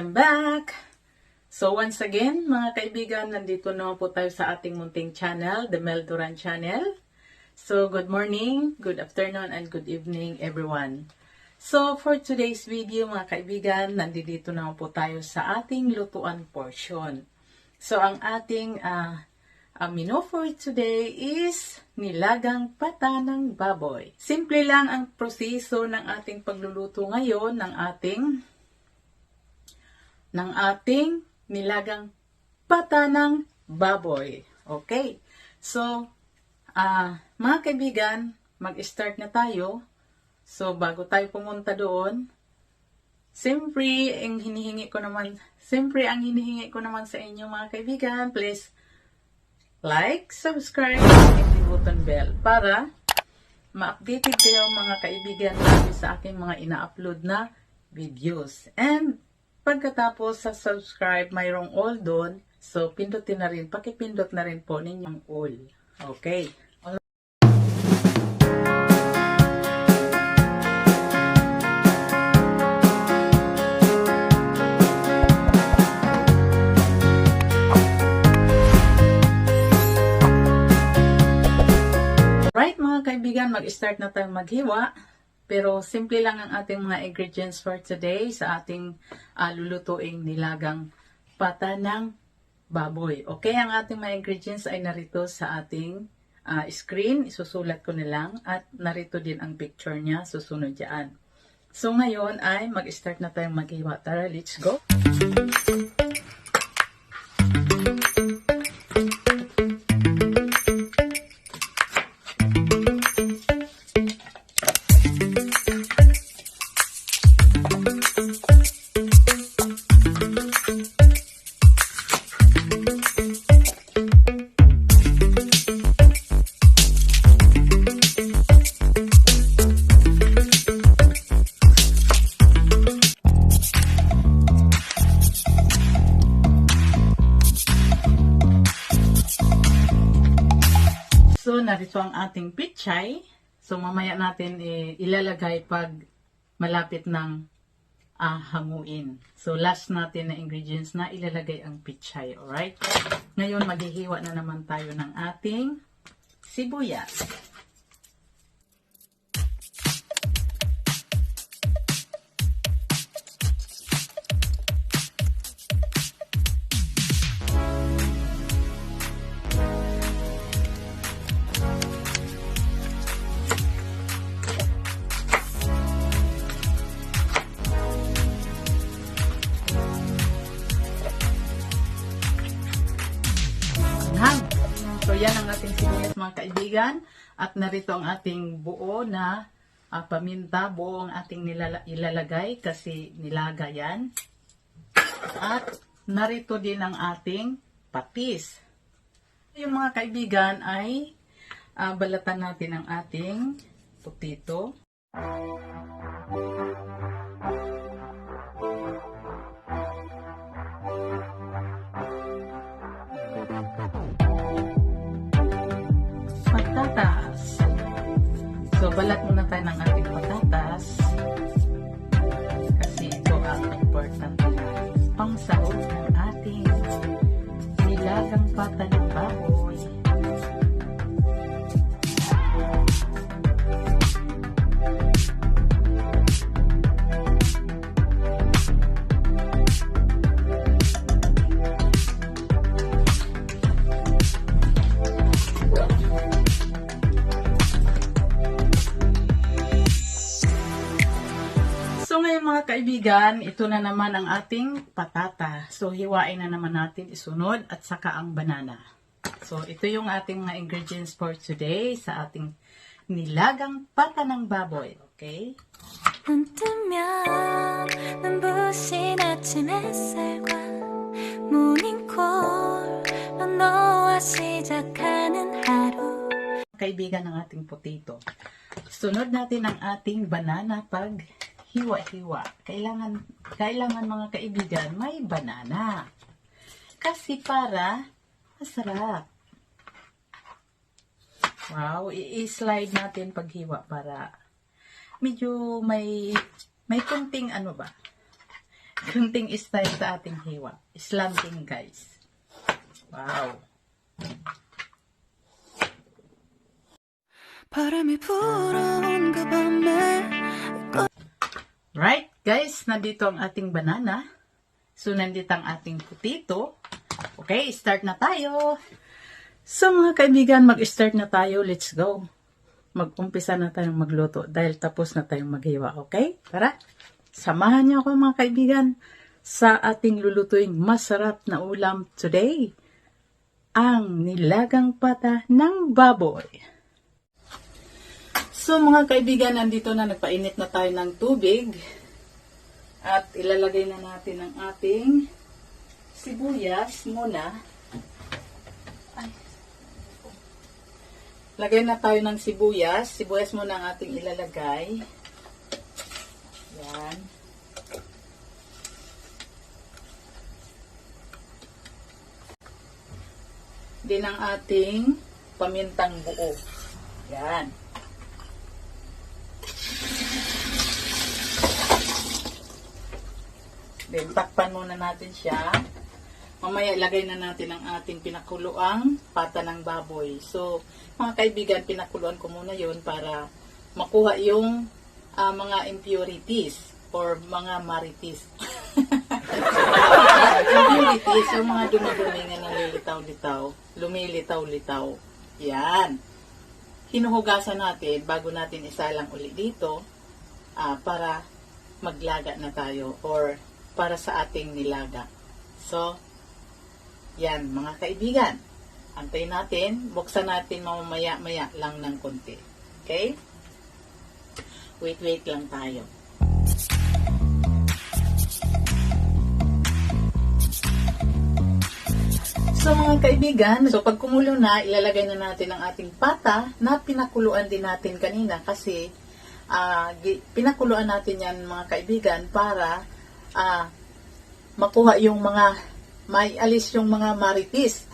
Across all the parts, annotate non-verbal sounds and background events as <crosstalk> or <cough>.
Welcome back! So once again, mga kaibigan, nandito na po tayo sa ating munting channel, the Mel Duran Channel. So good morning, good afternoon, and good evening everyone. So for today's video, mga kaibigan, nandito na po tayo sa ating lutuan portion. So ang ating ah, ang menu for today is nilagang pata ng baboy. Simple lang ang proseso ng ating pagluluto ngayon ng ating ng ating nilagang pata baboy. Okay. So, ah mga kaibigan, mag-start na tayo. So, bago tayo pumunta doon, siyempre, ang hinihingi ko naman, siyempre, ang hinihingi ko naman sa inyo mga kaibigan, please like, subscribe, and hit the button bell para ma-updated kayo mga kaibigan sa aking mga ina-upload na videos. And pagkatapos sa subscribe, mayroong all doon. So, pindutin na rin, pakipindot na rin po ninyong all. Okay. Right mga kaibigan, mag-start na tayong maghiwa. Pero simple lang ang ating mga ingredients for today sa ating ah, lulutuing nilagang pata ng baboy. Okay, ang ating mga ingredients ay narito sa ating ah, screen. Isusulat ko na lang at narito din ang picture niya. Susunod dyan. So ngayon ay mag-start na tayong maghiwa. Tara, let's go! Pichay. So, mamaya natin eh, ilalagay pag malapit ng ah, hanguin. So, last natin na ingredients na ilalagay ang pichay. Alright? Ngayon, maghihiwa na naman tayo ng ating sibuyas. Yan. So, yan ang ating sibuyas mga kaibigan. At narito ang ating buo na ah, paminta. Buo ang ating nilala- ilalagay kasi nilaga yan. At narito din ang ating patis. Yung mga kaibigan ay ah, balatan natin ang ating potato. patatas. So, balat muna tayo ng ating patatas. Kasi ito ang important na pangsahog ng ating nilagang pata kaibigan, ito na naman ang ating patata. So hiwain na naman natin isunod at saka ang banana. So ito yung ating mga ingredients for today sa ating nilagang pata ng baboy. Okay? 눈 뜨면 눈부신 아침 햇살과 모닝콜로 너와 시작하는 하루 Kaibigan ng ating potato. Sunod natin ang ating banana pag hiwa-hiwa. Kailangan, kailangan mga kaibigan, may banana. Kasi para masarap. Wow, i-slide natin paghiwa para medyo may may kunting ano ba? Kunting style sa ating hiwa. Slanting, guys. Wow. 바람이 불어온 그 밤에 Right, guys, nandito ang ating banana. So, nandito ang ating putito. Okay, start na tayo. So, mga kaibigan, mag-start na tayo. Let's go. Mag-umpisa na tayong magluto dahil tapos na tayong maghiwa. Okay? Tara, samahan niyo ako mga kaibigan sa ating lulutuing masarap na ulam today. Ang nilagang pata ng baboy. So mga kaibigan, nandito na nagpainit na tayo ng tubig. At ilalagay na natin ang ating sibuyas muna. Ay. Lagay na tayo ng sibuyas. Sibuyas muna ang ating ilalagay. Yan. Din ang ating pamintang buo. Yan. Then, takpan muna natin siya. Mamaya, lagay na natin ang ating pinakuluang pata ng baboy. So, mga kaibigan, pinakuluan ko muna yon para makuha yung ah, mga impurities or mga marites. <laughs> impurities, yung mga dumadumi nga nalilitaw-litaw, lumilitaw-litaw. Yan. Hinuhugasan natin bago natin isalang uli dito ah, para maglaga na tayo or para sa ating nilaga. So, yan mga kaibigan. Antayin natin, buksan natin mamaya-maya lang ng konti. Okay? Wait-wait lang tayo. So mga kaibigan, so pag kumulo na, ilalagay na natin ang ating pata na pinakuluan din natin kanina kasi gi- pinakuluan natin yan mga kaibigan para ah, makuha yung mga may alis yung mga maritis.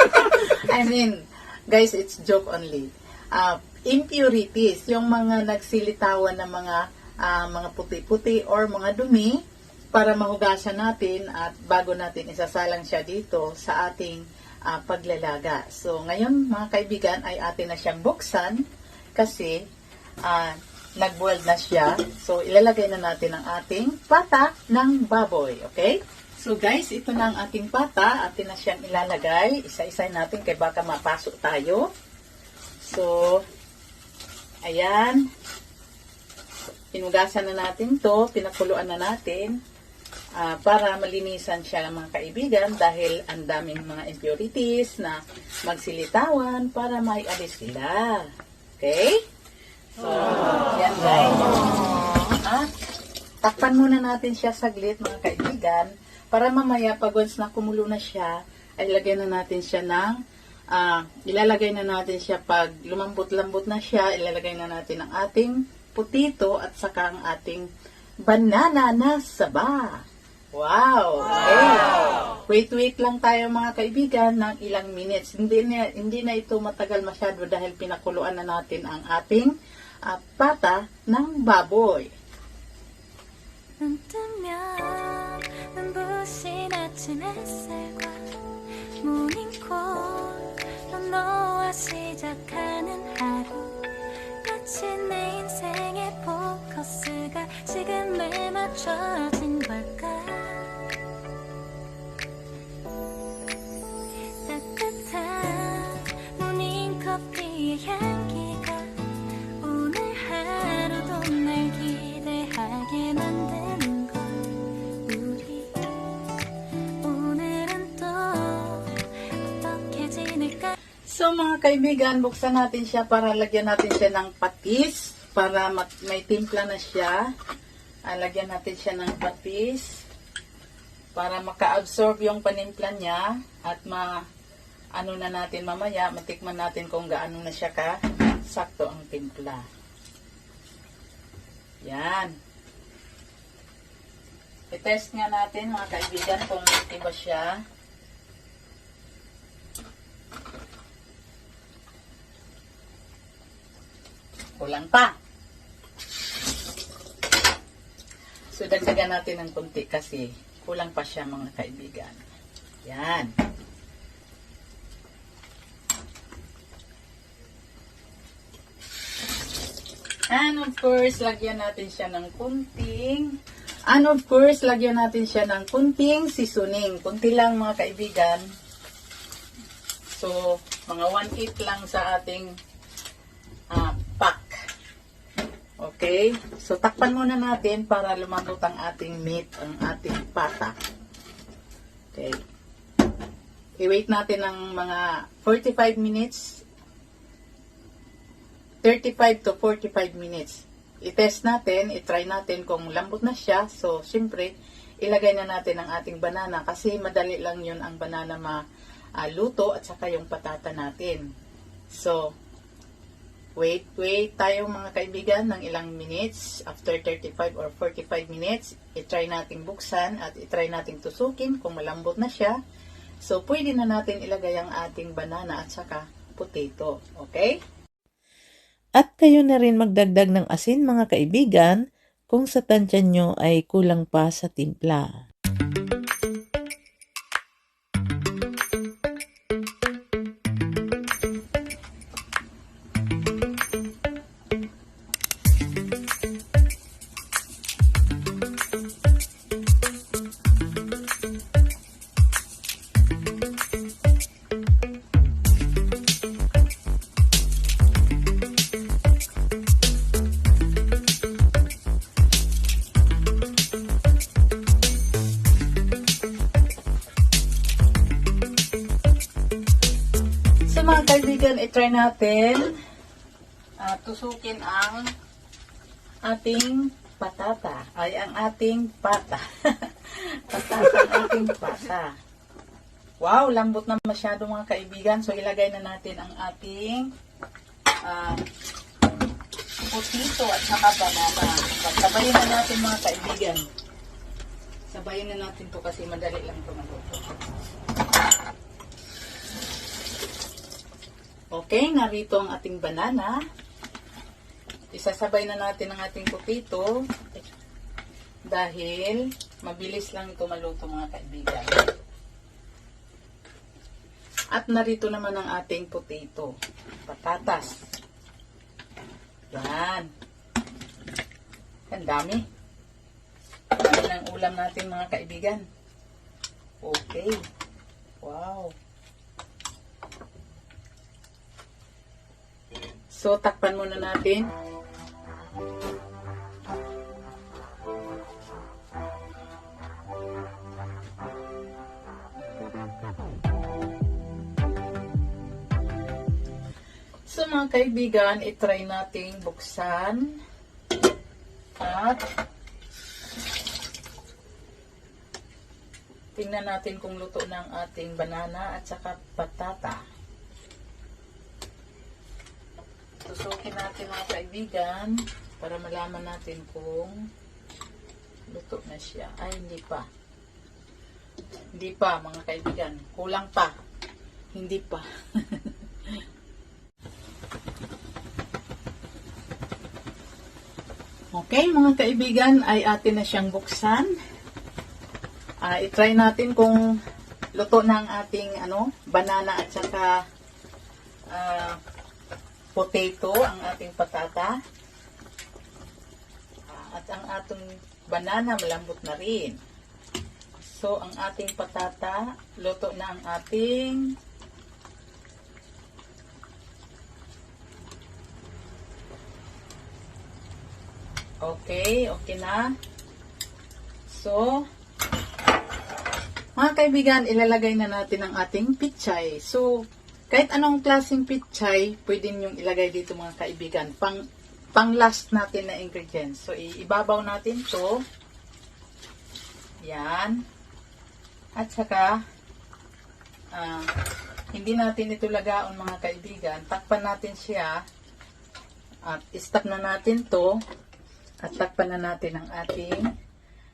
<laughs> I mean, guys, it's joke only. Ah, impurities, yung mga nagsilitawan na mga ah, mga puti-puti or mga dumi para mahugasan natin at bago natin isasalang siya dito sa ating ah, paglalaga. So, ngayon mga kaibigan ay atin na siyang buksan kasi ah, nag-boil na siya. So, ilalagay na natin ang ating pata ng baboy. Okay? So, guys, ito na ang ating pata. Atin na siyang ilalagay. Isa-isa natin kay baka mapasok tayo. So, ayan. Pinugasan na natin to. Pinakuluan na natin. ah, para malinisan siya mga kaibigan dahil ang daming mga impurities na magsilitawan para may alis sila. Okay? Yan guys. Ah, takpan muna natin siya saglit mga kaibigan para mamaya pag once na kumulo na siya, ay lagyan na natin siya ng ah, ilalagay na natin siya pag lumambot-lambot na siya, ilalagay na natin ang ating putito at saka ang ating banana na saba. Wow! Okay. Wait, wait lang tayo mga kaibigan ng ilang minutes. Hindi na, hindi na ito matagal masyado dahil pinakuluan na natin ang ating ah, pata ng baboy. 눈 뜨면 눈부신 아침 햇살과 모닝콜 넌 너와 시작하는 하루. 마치 내 인생의 포커스가 지금에 맞춰진 걸까? 따뜻한 모닝커피의 향기 mga kaibigan, buksan natin siya para lagyan natin siya ng patis. Para may timpla na siya. Ah, lagyan natin siya ng patis. Para maka-absorb yung panimpla niya. At ma ano na natin mamaya, matikman natin kung gaano na siya ka sakto ang timpla. Yan. I-test nga natin mga kaibigan kung iba siya. Kulang pa. So, dagdagan natin ng kunti kasi kulang pa siya mga kaibigan. Yan. And of course, lagyan natin siya ng kunting And of course, lagyan natin siya ng kunting seasoning. Kunti lang mga kaibigan. So, mga 1-8 lang sa ating ah, pack. Okay? So, takpan muna natin para lumambot ang ating meat, ang ating pata. Okay. I-wait natin ng mga 45 minutes 35 to 45 minutes. I-test natin, i-try natin kung lambot na siya. So, syempre, ilagay na natin ang ating banana kasi madali lang yun ang banana maluto at saka yung patata natin. So, wait, wait tayo mga kaibigan ng ilang minutes. After 35 or 45 minutes, i-try nating buksan at i-try nating tusukin kung malambot na siya. So, pwede na natin ilagay ang ating banana at saka potato. Okay? At kayo na rin magdagdag ng asin mga kaibigan kung sa tansya nyo ay kulang pa sa timpla. Mga kaibigan, i-try natin ah, tusukin ang ating patata. Ay, ang ating pata. <laughs> patata, ang ating pata. Wow, lambot na masyado mga kaibigan. So ilagay na natin ang ating ah, potato at saka banana. Sabayin na natin mga kaibigan. Sabayin na natin to kasi madali lang ito maluto. Okay, narito ang ating banana. Isasabay na natin ang ating potato dahil mabilis lang ito maluto mga kaibigan. At narito naman ang ating potato. Patatas. Yan. Ang dami. Dami ng ulam natin mga kaibigan. Okay. Wow. So, takpan muna natin. So, mga kaibigan, itry nating buksan. At tingnan natin kung luto ang ating banana at saka patata. Tusukin natin mga kaibigan para malaman natin kung luto na siya. Ay, hindi pa. Hindi pa, mga kaibigan. Kulang pa. Hindi pa. <laughs> okay, mga kaibigan, ay atin na siyang buksan. Ah, i-try natin kung luto na ang ating ano, banana at saka ah, potato, ang ating patata. Ah, At ang ating banana, malambot na rin. So, ang ating patata, luto na ang ating Okay, okay na. So, mga kaibigan, ilalagay na natin ang ating pichay. So, kahit anong klaseng pichay, pwede niyong ilagay dito mga kaibigan. Pang, pang last natin na ingredients. So, ibabaw natin to. Yan. At saka, ah, hindi natin ito lagaon mga kaibigan. Takpan natin siya. At stop na natin to. At takpan na natin ang ating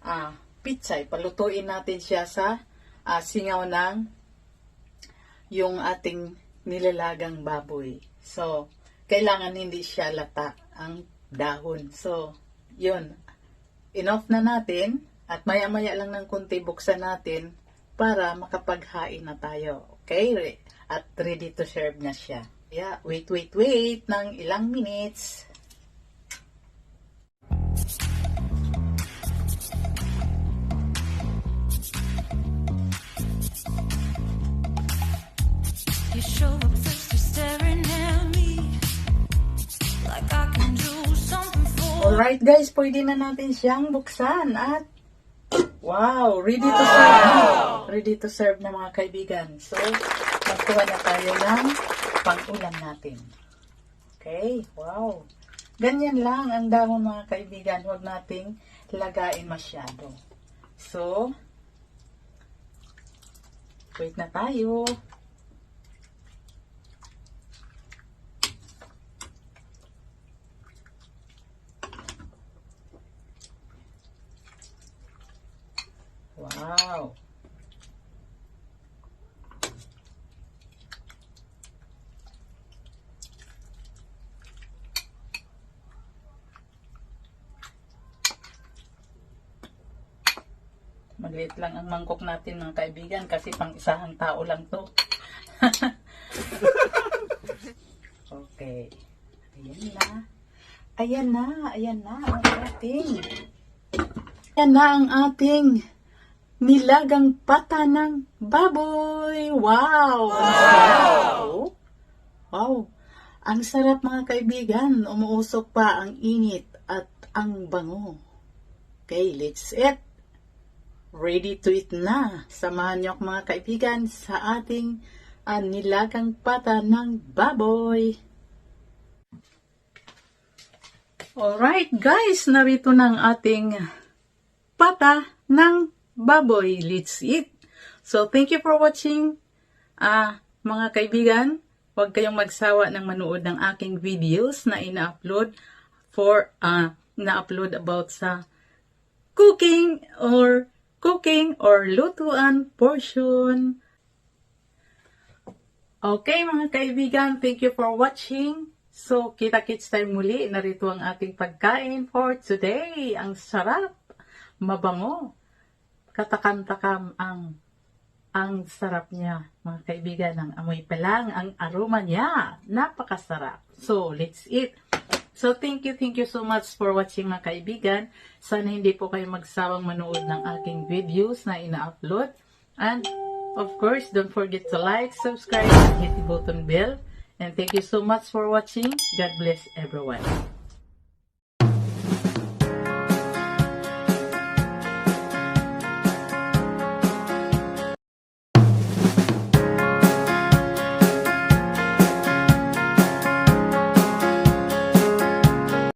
ah, pichay. Palutuin natin siya sa ah, singaw ng yung ating nilalagang baboy. So, kailangan hindi siya lata ang dahon. So, yun. enough na natin at maya-maya lang ng konti buksan natin para makapaghain na tayo. Okay? At ready to serve na siya. Yeah, wait, wait, wait ng ilang minutes. Alright guys, pwede na natin siyang buksan at wow, ready to serve. Ready to serve na mga kaibigan. So, magkuha na tayo ng pang-ulam natin. Okay, wow. Ganyan lang ang dahon mga kaibigan. Huwag nating lagain masyado. So, wait na tayo. Wow. Maliit lang ang mangkok natin mga kaibigan kasi pang isahang tao lang to. <laughs> okay. Ayan na. Ayan na. Ayan na ang ating. Ayan na ang ating nilagang pata ng baboy. Wow! Oh. Wow! Ang sarap mga kaibigan. Umuusok pa ang init at ang bango. Okay, let's eat. Ready to eat na. Samahan niyo ako mga kaibigan sa ating ah, nilagang pata ng baboy. Alright guys, narito na ang ating pata ng baboy. Let's eat. So, thank you for watching. Ah, mga kaibigan, huwag kayong magsawa ng manood ng aking videos na ina-upload for ah na-upload about sa cooking or cooking or lutuan portion. Okay mga kaibigan, thank you for watching. So, kita-kits tayo muli. Narito ang ating pagkain for today. Ang sarap, mabango, katakam-takam ang ang sarap niya, mga kaibigan, ang amoy pa lang, ang aroma niya, napakasarap. So, let's eat. So, thank you, thank you so much for watching mga kaibigan. Sana hindi po kayo magsawang manood ng aking videos na ina-upload. And, of course, don't forget to like, subscribe, and hit the button bell. And thank you so much for watching. God bless everyone.